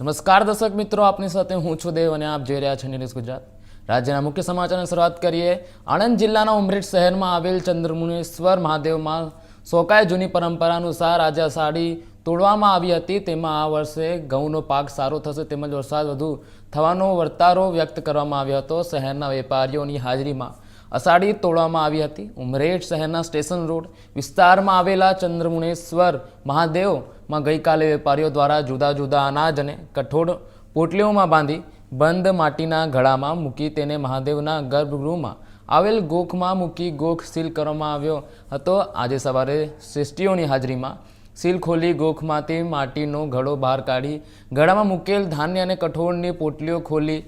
નમસ્કાર દર્શક મિત્રો, આપની સાથે હું છું દેવ અને આપ જોઈ રહ્યા છો ન્યૂઝ ગુજરાત. રાજ્યના મુખ્ય સમાચારની શરૂઆત કરીએ. આણંદ જિલ્લાના ઉમરેઠ શહેરમાં આવેલ ચંદ્રમુનેશ્વર મહાદેવમાં સોકાય જૂની પરંપરા અનુસાર આજે સાડી તોડવામાં આવી હતી. તેમાં આ વર્ષે ઘઉંનો પાક સારો થશે તેમજ વરસાદ વધુ થવાનો વર્તારો વ્યક્ત કરવામાં આવ્યો હતો. શહેરના વેપારીઓની હાજરીમાં અષાઢી તોડવામાં આવી હતી. ઉમરેઠ શહેરના સ્ટેશન રોડ વિસ્તારમાં આવેલા ચંદ્રમુણેશ્વર મહાદેવમાં ગઈકાલે વેપારીઓ દ્વારા જુદા જુદા અનાજ અને કઠોળ પોટલીઓમાં બાંધી બંધ માટીના ઘડામાં મૂકી તેને મહાદેવના ગર્ભગૃહમાં આવેલ ગોખમાં મૂકી ગોખ સીલ કરવામાં આવ્યો હતો. આજે સવારે શ્રેષ્ઠીઓની હાજરીમાં સીલ ખોલી ગોખમાંથી માટીનો ઘડો બહાર કાઢી ઘડામાં મૂકેલ ધાન્ય અને કઠોળની પોટલીઓ ખોલી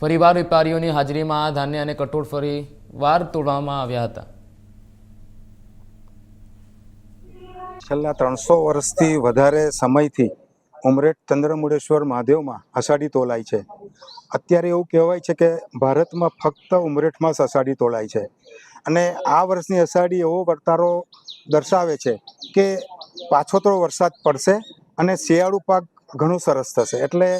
ફરીવાર વેપારીઓની હાજરીમાં આ ધાન્ય અને કઠોળ ફરીવાર તોડવામાં આવ્યા હતા. છેલ્લા ત્રણસો વર્ષથી વધારે સમયથી ઉમરેઠ ચંદ્રમુડેશ્વર મહાદેવમાં અષાઢી તોલાય છે. અત્યારે એવું કહેવાય છે કે ભારતમાં ફક્ત ઉમરેઠમાં જ અષાઢી તોલાય છે. અને આ વર્ષની અષાઢી એવો વર્તારો દર્શાવે છે કે પાછોતરો વરસાદ પડશે અને શિયાળુ પાક ઘણું સરસ થશે. એટલે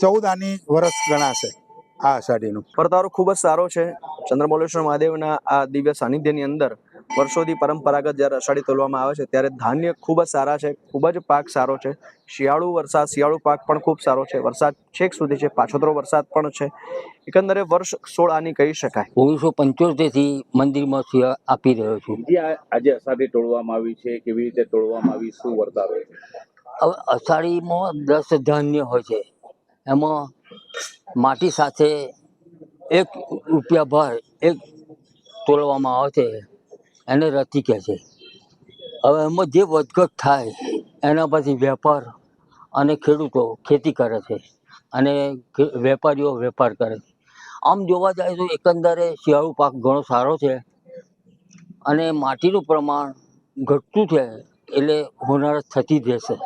ચૌદ આની વરસ ગણાશે. આ અષાઢીનું પરતારો ખૂબ જ સારો છે. ચંદ્રમૌલેશ્વર મહાદેવના આ દિવ્ય સાનિધ્યની અંદર વર્ષોથી પરંપરાગત જ્યારે અષાઢી તોલવામાં આવે છે ત્યારે ધાન્ય ખૂબ જ સારા છે. ખૂબ જ પાક સારો છે. શિયાળુ વરસાદ શિયાળુ પાક પણ ખૂબ સારો છે. વરસાદ છેક સુધી છે. પાછોતરો વરસાદ પણ છે. એકંદરે વર્ષ સોળ આની કહી શકાય. ઓગણીસો પંચોતેરથી મંદિરમાં સેવા આપી રહ્યો છું. આજે અષાઢી તોડવામાં આવી છે કેવી રીતે તોડવામાં આવી શું વર્તાવે હવે અષાઢીમાં દસ ધાન્ય હોય છે. એમાં માટી સાથે એક રૂપિયા ભર એક તોલવામાં આવે છે એને રતી કહે છે. હવે એમાં જે વધઘટ થાય, એના પછી વેપાર અને ખેડૂતો ખેતી કરે છે અને વેપારીઓ વેપાર કરે છે. આમ જોવા જાય તો એકંદરે શિયાળુ પાક ઘણો સારો છે અને માટીનું પ્રમાણ ઘટતું છે એટલે હોનારત થતી જ રહેશે.